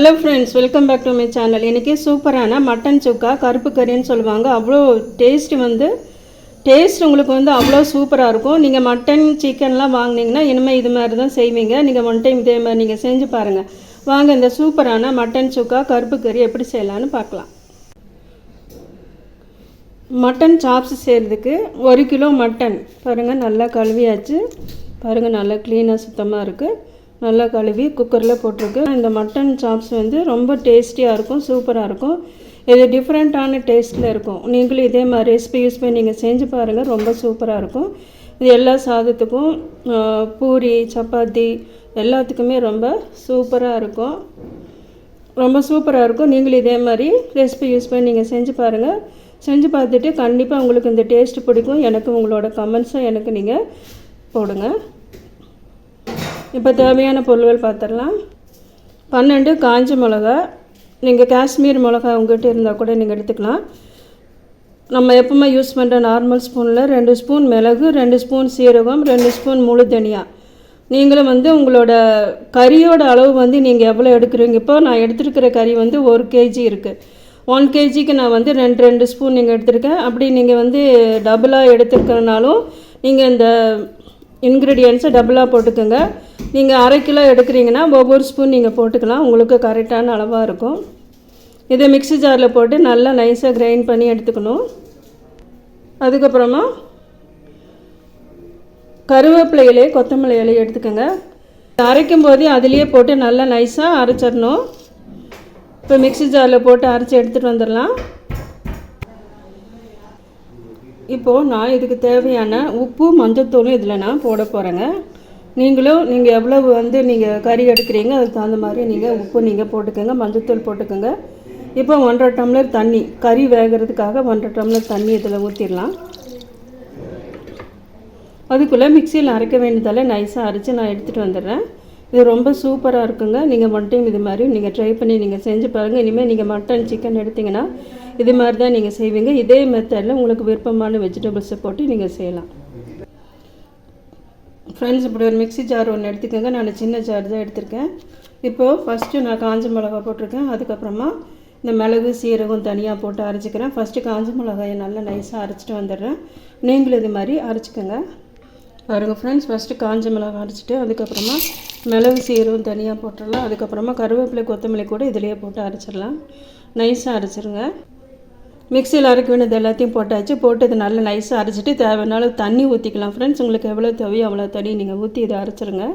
Hello friends welcome back to my channel இன்றைக்கி சூப்பரான mutton சுக்கா கருப்பு கறின்னு சொல்லுவாங்க. அவ்வளோ டேஸ்ட் வந்து டேஸ்ட் உங்களுக்கு வந்து அவ்வளோ சூப்பராக இருக்கும். நீங்கள் மட்டன் சிக்கன்லாம் வாங்குனீங்கன்னா இனிமேல் இது மாதிரி தான் செய்வீங்க. நீங்கள் ஒன் டைம் இதே மாதிரி நீங்கள் செஞ்சு பாருங்கள் வாங்க இந்த சூப்பரான மட்டன் சுக்கா கருப்பு கறி எப்படி செய்யலான்னு பார்க்கலாம். மட்டன் சாப்ஸ் செய்கிறதுக்கு ஒரு கிலோ மட்டன் பாருங்கள் நல்லா கழுவியாச்சு. பாருங்கள் நல்லா க்ளீனாக சுத்தமாக இருக்குது நல்லா கழுவி குக்கரில் போட்டிருக்கு இந்த மட்டன் சாப்ஸ் வந்து ரொம்ப டேஸ்டியாக இருக்கும் சூப்பராக இருக்கும். இது டிஃப்ரெண்ட்டான டேஸ்ட்டில் இருக்கும். நீங்களும் இதே மாதிரி ரெசிபி யூஸ் பண்ணி நீங்கள் செஞ்சு பாருங்கள் ரொம்ப சூப்பராக இருக்கும். இது எல்லா சாதத்துக்கும் பூரி சப்பாத்தி எல்லாத்துக்குமே ரொம்ப சூப்பராக இருக்கும். ரொம்ப சூப்பராக இருக்கும். நீங்களும் இதே மாதிரி ரெசிபி யூஸ் பண்ணி நீங்கள் செஞ்சு பாருங்கள் செஞ்சு பார்த்துட்டு கண்டிப்பாக உங்களுக்கு இந்த டேஸ்ட் பிடிக்கும். எனக்கு உங்களோட கமெண்ட்ஸும் எனக்கு நீங்கள் போடுங்க. இப்போ தேவையான பொருள்கள் பார்த்துடலாம். பன்னெண்டு காஞ்ச மிளகா. நீங்கள் காஷ்மீர் மிளகா உங்கள்கிட்ட இருந்தால் கூட நீங்கள் எடுத்துக்கலாம். நம்ம எப்பவுமே யூஸ் பண்ணுற நார்மல் ஸ்பூனில் ரெண்டு ஸ்பூன் மிளகு ரெண்டு ஸ்பூன் சீரகம் ரெண்டு ஸ்பூன் முழு தனியா. நீங்களும் வந்து உங்களோட கறியோட அளவு வந்து நீங்கள் எவ்வளோ எடுக்கிறீங்க? இப்போ நான் எடுத்துருக்கிற கறி வந்து ஒரு கேஜி இருக்குது ஒன் கேஜிக்கு நான் வந்து ரெண்டு ரெண்டு ஸ்பூன் நீங்கள் எடுத்திருக்கேன். அப்படி நீங்கள் வந்து டபுளாக எடுத்துருக்கிறனாலும் நீங்கள் இந்த இன்க்ரீடியன்ஸை டபுளாக போட்டுக்கோங்க. நீங்கள் அரை கிலோ எடுக்கிறீங்கன்னா ஒவ்வொரு ஸ்பூன் நீங்கள் போட்டுக்கலாம். உங்களுக்கு கரெக்டான அளவாக இருக்கும். இதை மிக்ஸி ஜாரில் போட்டு நல்லா நைஸாக கிரைண்ட் பண்ணி எடுத்துக்கணும். அதுக்கப்புறமா கருவேப்பிலை இலையை கொத்தமல்லி இலையை எடுத்துக்கோங்க. அரைக்கும் போதே அதுலேயே போட்டு நல்லா நைஸாக அரைச்சிடணும். இப்போ மிக்ஸி ஜாரில் போட்டு அரைச்சி எடுத்துகிட்டு வந்துடலாம். இப்போது நான் இதுக்கு தேவையான உப்பு மஞ்சத்தூளும் இதில் நான் போட போகிறேங்க நீங்களும் நீங்கள் எவ்வளவு வந்து நீங்கள் கறி எடுக்கிறீங்க அதுக்கு தகுந்த மாதிரி நீங்கள் உப்பு நீங்கள் போட்டுக்கோங்க மஞ்சத்தூள் போட்டுக்கோங்க. இப்போ ஒன்றரை டம்ளர் தண்ணி கறி வேகிறதுக்காக ஒன்றரை டம்ளர் தண்ணி இதில் ஊற்றிடலாம் அதுக்குள்ளே மிக்சியில் அரைக்க வேண்டியதால் நைஸாக அரைச்சி நான் எடுத்துகிட்டு வந்துடுறேன். இது ரொம்ப சூப்பராக இருக்குங்க. நீங்கள் ஒன் டைம் இது மாதிரி நீங்கள் ட்ரை பண்ணி நீங்கள் செஞ்சு பாருங்கள் இனிமேல் நீங்கள் மட்டன் சிக்கன் எடுத்தீங்கன்னா இது மாதிரி தான் நீங்கள் செய்வீங்க. இதே மெத்தடில் உங்களுக்கு விருப்பமான வெஜிடபிள்ஸை போட்டு நீங்கள் செய்யலாம். ஃப்ரெண்ட்ஸ் இப்படி ஒரு மிக்ஸி ஜார் ஒன்று எடுத்துக்கோங்க. நான் சின்ன ஜார் தான் எடுத்திருக்கேன். இப்போது ஃபஸ்ட்டு நான் காஞ்ச மிளகா போட்டிருக்கேன். அதுக்கப்புறமா இந்த மிளகு சீரகம் தனியாக போட்டு அரைச்சிக்கிறேன். ஃபஸ்ட்டு காஞ்ச மிளகாயை நல்லா நைஸாக அரைச்சிட்டு வந்துடுறேன். நீங்களும் இது மாதிரி அரைச்சிக்கோங்க. பாருங்கள் ஃப்ரெண்ட்ஸ் ஃபஸ்ட்டு காஞ்ச மிளகா அரைச்சிட்டு அதுக்கப்புறமா மிளகு சீரகம் தனியாக போட்டுடலாம். அதுக்கப்புறமா கருவேப்பிலை கொத்தமல்லி கூட இதிலேயே போட்டு அரைச்சிடலாம். நைஸாக அரைச்சிருங்க. மிக்சியில் அரைக்க வேண்டியது எல்லாத்தையும் போட்டாச்சு. போட்டு இது நல்லா நைஸாக அரைச்சிட்டு தேவையான தண்ணி ஊற்றிக்கலாம் ஃப்ரெண்ட்ஸ் உங்களுக்கு எவ்வளோ தேவையோ அவ்வளோ தண்ணி நீங்கள் ஊற்றி இதை அரைச்சிருங்க.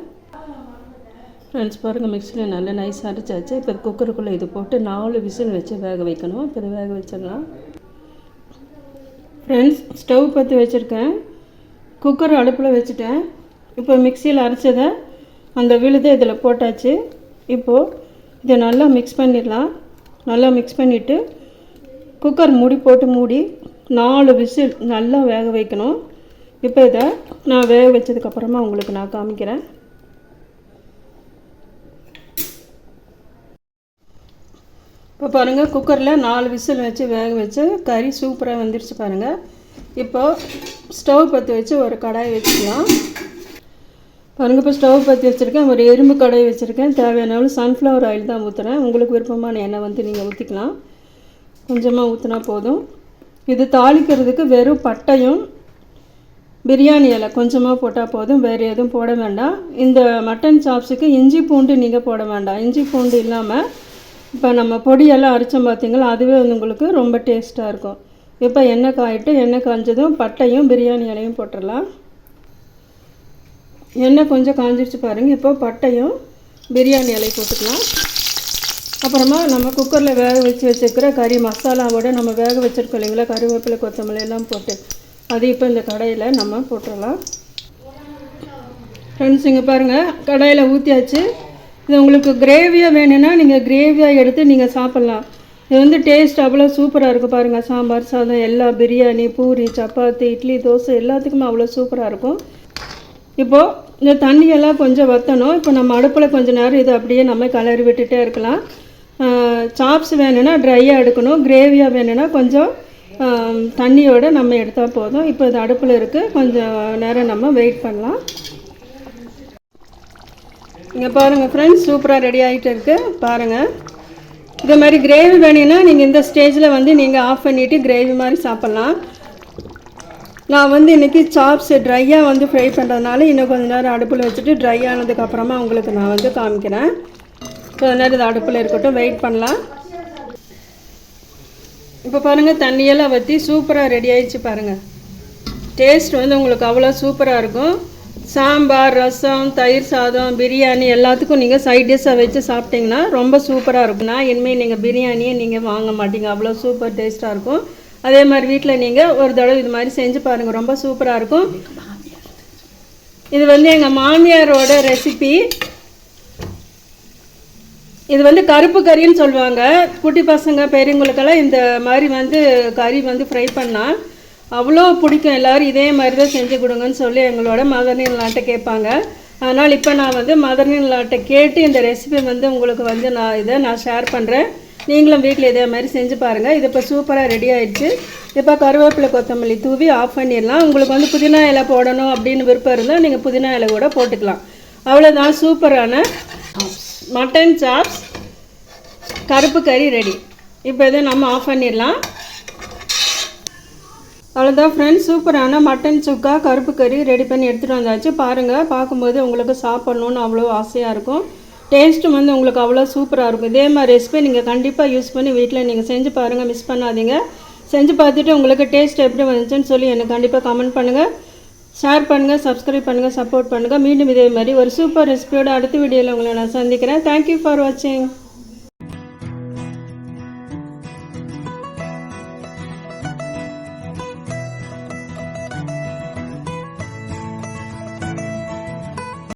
ஃப்ரெண்ட்ஸ் பாருங்கள் மிக்சியில் நல்லா நைஸாக அரைச்சாச்சு. இப்போ குக்கருக்குள்ளே இது போட்டு நாலு விசில் வச்சு வேக வைக்கணும். இப்போ இதை வேக வச்சிடலாம். ஃப்ரெண்ட்ஸ் ஸ்டவ் பற்றி வச்சுருக்கேன். குக்கர் அடுப்பில் வச்சுட்டேன். இப்போ மிக்சியில் அரைச்சதை அந்த விழுதை இதில் போட்டாச்சு. இப்போது இதை நல்லா மிக்ஸ் பண்ணிடலாம். நல்லா மிக்ஸ் பண்ணிவிட்டு குக்கர் மூடி போட்டு மூடி நாலு விசில் நல்லா வேக வைக்கணும். இப்போ இதை நான் வேக வச்சதுக்கப்புறமா உங்களுக்கு நான் காமிக்கிறேன். இப்போ பாருங்கள் குக்கரில் நாலு விசில் வச்சு வேக வச்சு கறி சூப்பராக வந்துருச்சு பாருங்கள் இப்போ ஸ்டவ் பற்றி வச்சு ஒரு கடாய் வச்சுக்கலாம். பாருங்கள் இப்போ ஸ்டவ் பற்றி வச்சுருக்கேன். ஒரு எறும்பு கடாய் வச்சுருக்கேன். தேவையான அளவு சன்ஃப்ளவர் ஆயில் தான் ஊற்றுறேன் உங்களுக்கு விருப்பமான எண்ணெய் வந்து நீங்கள் ஊற்றிக்கலாம் கொஞ்சமாக ஊற்றினா போதும். இது தாளிக்கிறதுக்கு வெறும் பட்டையும் பிரியாணி இலை கொஞ்சமாக போட்டால் போதும். வேறு எதுவும் போட வேண்டாம். இந்த மட்டன் சாப்ஸுக்கு இஞ்சி பூண்டு நீங்கள் போட வேண்டாம். இஞ்சி பூண்டு இல்லாமல் இப்போ நம்ம பொடியெல்லாம் அரைச்சோம் பார்த்தீங்களா அதுவே வந்து உங்களுக்கு ரொம்ப டேஸ்ட்டாக இருக்கும். இப்போ எண்ணெய் காயிட்டு எண்ணெய் காய்ஞ்சதும் பட்டையும் பிரியாணி இலையும் போட்டுடலாம். எண்ணெய் கொஞ்சம் காஞ்சிருச்சு பாருங்கள் இப்போ பட்டையும் பிரியாணி இலை போட்டுக்கலாம். அப்புறமா நம்ம குக்கரில் வேக வச்சு வச்சுருக்கிற கறி மசாலாவோட நம்ம வேக வச்சுருக்கோம் இல்லைங்களா? கருவேப்பிலை கொத்தமல்லி எல்லாம் போட்டு. அது இப்போ இந்த கடையில் நம்ம போட்டுடலாம். ஃப்ரெண்ட்ஸ் இங்கே பாருங்கள் கடையில் ஊற்றியாச்சு இது உங்களுக்கு கிரேவியாக வேணும்னா நீங்கள் கிரேவியாக எடுத்து நீங்கள் சாப்பிட்லாம். இது வந்து டேஸ்ட் அவ்வளோ சூப்பராக இருக்கும் பாருங்கள் சாம்பார் சாதம் எல்லா பிரியாணி பூரி சப்பாத்தி இட்லி தோசை எல்லாத்துக்குமே அவ்வளோ சூப்பராக இருக்கும். இப்போது இந்த தண்ணியெல்லாம் கொஞ்சம் வற்றணும் இப்போ நம்ம அடுப்பில் கொஞ்சம் நேரம் இது அப்படியே நம்ம கலரி விட்டுகிட்டே இருக்கலாம். சாப்ஸ் வேணும்னா ட்ரையாக எடுக்கணும் கிரேவியாக வேணும்னா கொஞ்சம் தண்ணியோடு நம்ம எடுத்தால் போதும். இப்போ இது அடுப்பில் இருக்குது கொஞ்சம் நேரம் நம்ம வெயிட் பண்ணலாம். இங்கே பாருங்கள் ஃப்ரெண்ட்ஸ் சூப்பராக ரெடி ஆகிட்டு இருக்குது பாருங்கள் இதே மாதிரி கிரேவி வேணும்னா நீங்கள் இந்த ஸ்டேஜில் வந்து நீங்கள் ஆஃப் பண்ணிவிட்டு கிரேவி மாதிரி சாப்பிட்லாம். நான் வந்து இன்றைக்கி சாப்ஸ் ட்ரையாக வந்து ஃப்ரை பண்ணுறதுனால இன்னும் கொஞ்சம் நேரம் அடுப்பில் வச்சுட்டு ட்ரை ஆனதுக்கப்புறமா உங்களுக்கு நான் வந்து காமிக்கிறேன். கொஞ்ச நேரம் இது அடுப்பில் இருக்கட்டும். வெயிட் பண்ணலாம். இப்போ பாருங்கள் தண்ணியெல்லாம் வற்றி சூப்பராக ரெடி ஆயிடுச்சு பாருங்கள் டேஸ்ட் வந்து உங்களுக்கு அவ்வளோ சூப்பராக இருக்கும். சாம்பார் ரசம் தயிர் சாதம் பிரியாணி எல்லாத்துக்கும் நீங்கள் சைட் டிஷ்ஷாக வச்சு சாப்பிட்டிங்கன்னா ரொம்ப சூப்பராக இருக்கும். நான் இனிமேல் நீங்கள் பிரியாணியே நீங்கள் வாங்க மாட்டீங்க. அவ்வளோ சூப்பர் டேஸ்ட்டாக இருக்கும். அதே மாதிரி வீட்டில் நீங்கள் ஒரு தடவை இது மாதிரி செஞ்சு பாருங்கள் ரொம்ப சூப்பராக இருக்கும். இது வந்து எங்கள் மாமியாரோட ரெசிபி இது வந்து கருப்பு கறின்னு சொல்லுவாங்க. குட்டி பசங்க பெரியவங்களுக்கெல்லாம் இந்த மாதிரி வந்து கறி வந்து ஃப்ரை பண்ணால் அவ்வளோ பிடிக்கும். எல்லோரும் இதே மாதிரி தான் செஞ்சு கொடுங்கன்னு சொல்லி எங்களோட மதர்னின் நாட்டை கேட்பாங்க. அதனால் இப்போ நான் வந்து மதர்னின் நாட்டை கேட்டு இந்த ரெசிபி வந்து உங்களுக்கு வந்து நான் இதை நான் ஷேர் பண்ணுறேன் நீங்களும் வீட்டில் இதே மாதிரி செஞ்சு பாருங்கள் இது இப்போ சூப்பராக ரெடி ஆயிடுச்சு. இப்போ கருவேப்பிலை கொத்தமல்லி தூவி ஆஃப் பண்ணிடலாம். உங்களுக்கு வந்து புதினா இலை போடணும் அப்படின்னு விருப்பம் இருந்தால் நீங்கள் புதினா இலை கூட போட்டுக்கலாம். அவ்வளோதான் சூப்பரான மட்டன் சாப்ஸ் கருப்பு கறி ரெடி இப்போ இதை நம்ம ஆஃப் பண்ணிடலாம். அவ்வளோதான் ஃப்ரெண்ட்ஸ் சூப்பரான மட்டன் சுக்கா கருப்பு கறி ரெடி பண்ணி எடுத்துகிட்டு வந்தாச்சு. பாருங்கள் பார்க்கும்போது உங்களுக்கு சாப்பிட்ணுன்னு அவ்வளோ ஆசையாக இருக்கும். டேஸ்ட்டும் வந்து உங்களுக்கு அவ்வளோ சூப்பராக இருக்கும். இதே மாதிரி ரெசிபி நீங்கள் கண்டிப்பாக யூஸ் பண்ணி வீட்டில் நீங்கள் செஞ்சு பாருங்கள் மிஸ் பண்ணாதீங்க. செஞ்சு பார்த்துட்டு உங்களுக்கு டேஸ்ட் எப்படி வந்துச்சுன்னு சொல்லி எனக்கு கண்டிப்பாக கமெண்ட் பண்ணுங்கள் ஷேர் பண்ணுங்கள் சப்ஸ்கிரைப் பண்ணுங்கள் சப்போர்ட் பண்ணுங்கள் மீண்டும் இதே மாதிரி ஒரு சூப்பர் ரெசிபியோட அடுத்த வீடியோவில் உங்களை நான் சந்திக்கிறேன். தேங்க்யூ ஃபார் வாட்சிங்